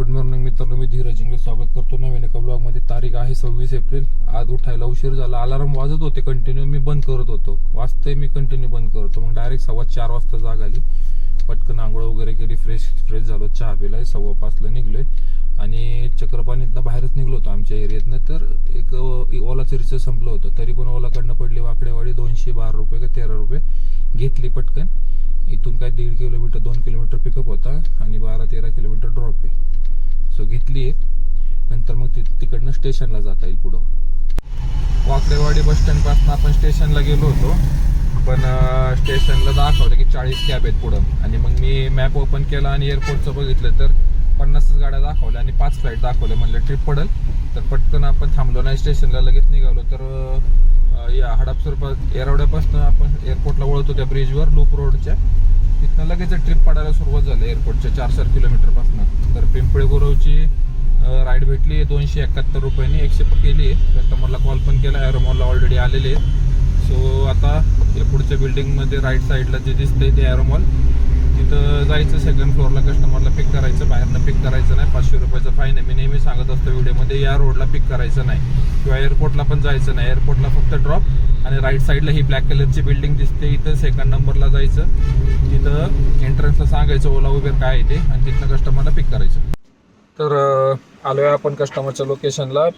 Good morning मित्रांनो. मी Dheeraj English स्वागत करतो. नवीन एका ब्लॉगमध्ये तारीख आहे सव्वीस एप्रिल. आज उठायला उशीर झाला. अलार्म वाजत होते. कंटिन्यू मी बंद करत होतो. वाजतंय मी कंटिन्यू बंद करतो मग डायरेक्ट सव्वा चार वाजता जाग आली. पटकन आंघोळ वगैरे केली. फ्रेश फ्रेश झालो. चहा पिलाय. सव्वा पाचला निघलोय. आणि चक्रपाणीतनं बाहेरच निघलो होतो आमच्या एरियातनं. तर एक ओलाचं रिचार्ज संपलं होतं. तरी पण ओलाकडनं पडली वाकडेवाडी. दोनशे बारा रुपये का तेरा रुपये घेतली पटकन. इथून काय दीड किलोमीटर दोन किलोमीटर पिकअप होता. आणि बारा तेरा किलोमीटर ड्रॉप आहे सो घेतली नंतर मग ती तिकडनं स्टेशनला जाता येईल पुढं. वाकडेवाडी बस स्टँडपासून आपण स्टेशनला गेलो होतो. पण स्टेशनला दाखवलं की चाळीस कॅब आहेत पुढं. आणि मग मी मॅप ओपन केला आणि एअरपोर्टचं बघितलं तर पन्नासच गाड्या दाखवल्या आणि पाच फ्लाईट दाखवल्या म्हणलं ट्रिप पडेल. तर पटकन आपण थांबलो नाही स्टेशनला लगेच निघालो. तर या हडपसर एरवड्यापासून आपण एअरपोर्टला वळतो त्या ब्रिजवर लूप रोडच्या तिथनं लगेच ट्रिप पडायला सुरुवात झाली एअरपोर्टच्या चार चार किलोमीटरपासून. तर पिंपळे गुरवची राईड भेटली दोनशे एकाहत्तर रुपयाने एकशे केली आहे कस्टमरला कॉल पण केला एरोमॉलला ऑलरेडी आलेले. आहेत सो आता या पुढच्या बिल्डिंगमध्ये राईट साईडला जे दिसतंय ते एरोमॉल तिथं जायचं सेकंड फ्लोअरला कस्टमरला पिक करायचं बाहेरनं पिक करायचं नाही. पाचशे रुपयाचं फाईन आहे. मी नेहमी सांगत असतो व्हिडिओमध्ये या रोडला पिक करायचं नाही. किंवा एअरपोर्टला पण जायचं नाही. एअरपोर्टला फक्त ड्रॉप आणि राईट साईडला ही ब्लॅक कलरची बिल्डिंग दिसते. इथं सेकंड नंबरला जायचं. तिथं एंट्रन्सला सांगायचं ओला उबेर काय आहे ते? आणि तिथनं कस्टमरला पिक करायचं. तर आलो आहे आपण कस्टमरच्या लोकेशनला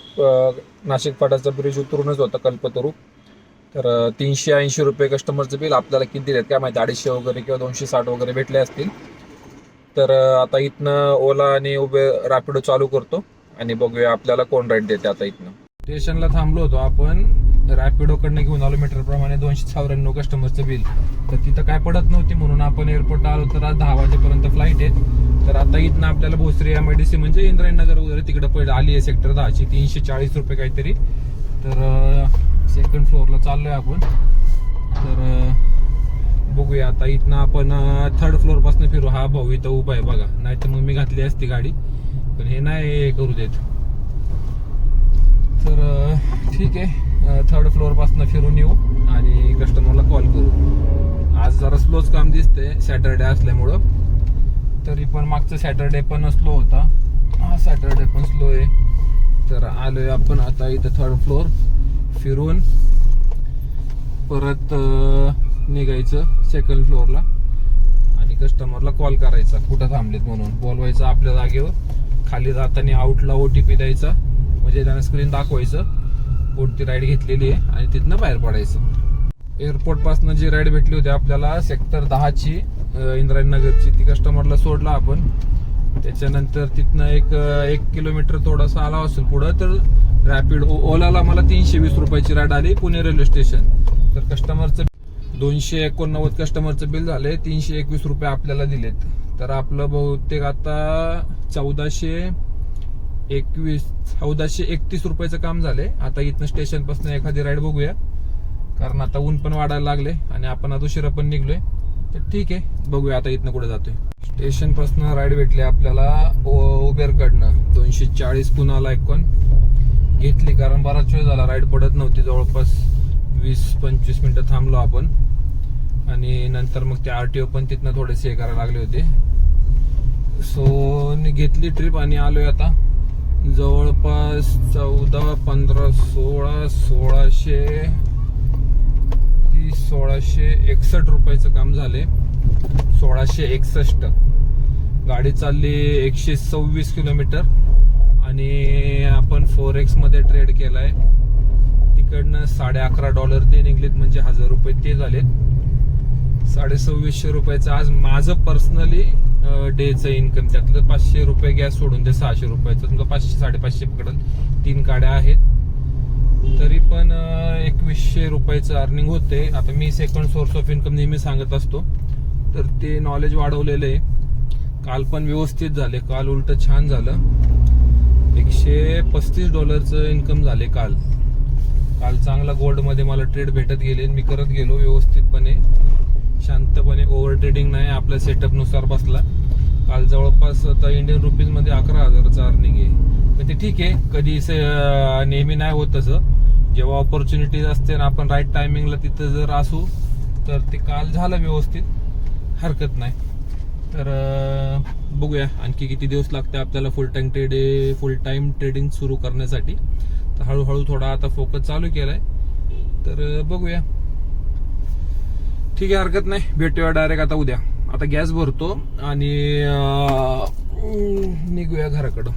नाशिक फाटाचा ब्रिज उतरूनच होता कल्पतरू. तर तीनशे ऐंशी रुपये कस्टमरचं बिल आपल्याला किती दिलेत काय माहिती? अडीचशे वगैरे किंवा दोनशे साठ वगैरे भेटले असतील. तर आता इथनं ओला आणि उबे रॅपिडो चालू करतो आणि बघूया आपल्याला कोण राईट देते आता इथनं. स्टेशनला थांबलो होतो आपण. रॅपिडो कडनं घेऊन आलो मीटर प्रमाणे दोनशे चौऱ्याण्णव कस्टमरचं बिल तर तिथं काय पडत नव्हती म्हणून आपण एअरपोर्टला आलो तर आज दहा वाजेपर्यंत फ्लाईट आहे. तर आता इथनं आपल्याला Bhosari M I D C म्हणजे इंद्रायणनगर वगैरे तिकडे पहिले आली आहे सेक्टर दहाची तीनशे चाळीस रुपये काहीतरी. तर सेकंड फ्लोअरला चाललोय आपण. तर बघूया आता इथनं आपण थर्ड फ्लोअरपासून फिरू. हा भाऊ इथं उभा आहे बघा. नाही तर मग मी घातली असती गाडी. पण हे नाही करू देत. तर ठीक आहे. थर्ड फ्लोअरपासून फिरून येऊ आणि कस्टमरला कॉल करू. आज जरा स्लोच काम दिसतंय सॅटरडे असल्यामुळं. तरी पण मागचं सॅटरडे पण स्लो होता. हा सॅटरडे पण स्लो आहे. तर आलोय आपण आता इथं थर्ड फ्लोअर फिरून. परत निघायचं सेकंड फ्लोअरला आणि कस्टमरला कॉल करायचा कुठं थांबलेत म्हणून. बोलवायचं आपल्या जागेवर. खाली जाताना आउटला ओ टी पी द्यायचा. म्हणजे त्यांना स्क्रीन दाखवायचं. कोणती राईड घेतलेली आहे. आणि तिथनं बाहेर पडायचं. एअरपोर्टपासनं जी राईड भेटली होती आपल्याला सेक्टर दहाची. इंद्रायणनगरची ती कस्टमरला सोडला आपण. त्याच्यानंतर तिथनं एक एक किलोमीटर थोडासा आला असेल पुढं तर रॅपिड ओलाला मला तीनशे वीस रुपयाची राईड आली पुणे रेल्वे स्टेशन तर कस्टमरचं दोनशे एकोणनव्वद कस्टमरचं बिल झाले तीनशे एकवीस रुपये आपल्याला दिलेत. तर आपलं बहुतेक आता चौदाशे एकवीस चौदाशे एकतीस रुपयाचं काम झालंय आता इथनं स्टेशनपासून एखादी राईड बघूया. कारण आता ऊन पण वाढायला लागले आणि आपण आता उशिरा पण निघलोय. तर ठीक आहे बघूया आता इथनं कुठे जातोय. स्टेशनपासून राईड भेटली आपल्याला उबेर कडनं दोनशे चाळीस पुण्याला एकूण घेतली कारण बराच वेळ झाला राईड पडत नव्हती जवळपास वीस पंचवीस मिनटं थांबलो आपण. आणि नंतर मग ते आर टी ओ पण तिथनं थोडेसे हे करायला लागले होते. सो घेतली ट्रिप आणि आलोय आता. जवळपास चौदा पंधरा सोळा सोळाशे की सोळाशे एकसष्ट रुपयाचं काम झाले. सोळाशे एकसष्ट. गाडी चालली एकशे सव्वीस किलोमीटर. आणि आपण फोर एक्समध्ये ट्रेड केलाय. तिकडनं साडे अकरा डॉलर ते निघलेत म्हणजे हजार रुपये ते झालेत साडे सव्वीसशे रुपयाचं आज माझं पर्सनली डेचं इन्कम त्यातलं पाचशे रुपये गॅस सोडून ते सहाशे रुपयाचं. तुमचं पाचशे साडेपाचशे पकडल. तीन गाड्या आहेत. तरी पण एकवीसशे रुपयाचं अर्निंग होते. आता मी सेकंड सोर्स ऑफ इन्कम नेहमी सांगत असतो. तर ते नॉलेज वाढवलेलं आहे. काल पण व्यवस्थित झाले. काल उलट छान झालं. एकशे पस्तीस डॉलरचं इन्कम झाले काल. काल चांगला गोल्डमध्ये मला ट्रेड भेटत गेले. मी करत गेलो व्यवस्थितपणे. शांतपणे. ओव्हर ट्रेडिंग नाही. आपल्या सेटअपनुसार बसला. काल जवळपास आता इंडियन रुपीजमध्ये अकरा हजाराचं अर्निंग आहे. पण ते ठीक आहे. कधी से- नेहमी नाही होत तसं. जेव्हा ऑपॉर्च्युनिटीज असते ना आपण राईट टायमिंगला तिथं जर असू तर ते काल झालं व्यवस्थित. हरकत नाही. तर बघूया आणखी किती दिवस लागते आपल्याला full time trade full time trading सुरू करण्यासाठी. तर हळूहळू थोडा आता फोकस चालू केलाय. तर बघूया. ठीक आहे हरकत नाही. भेटूया डायरेक्ट आता उद्या. आता गॅस भरतो आणि निघूया घराकडं.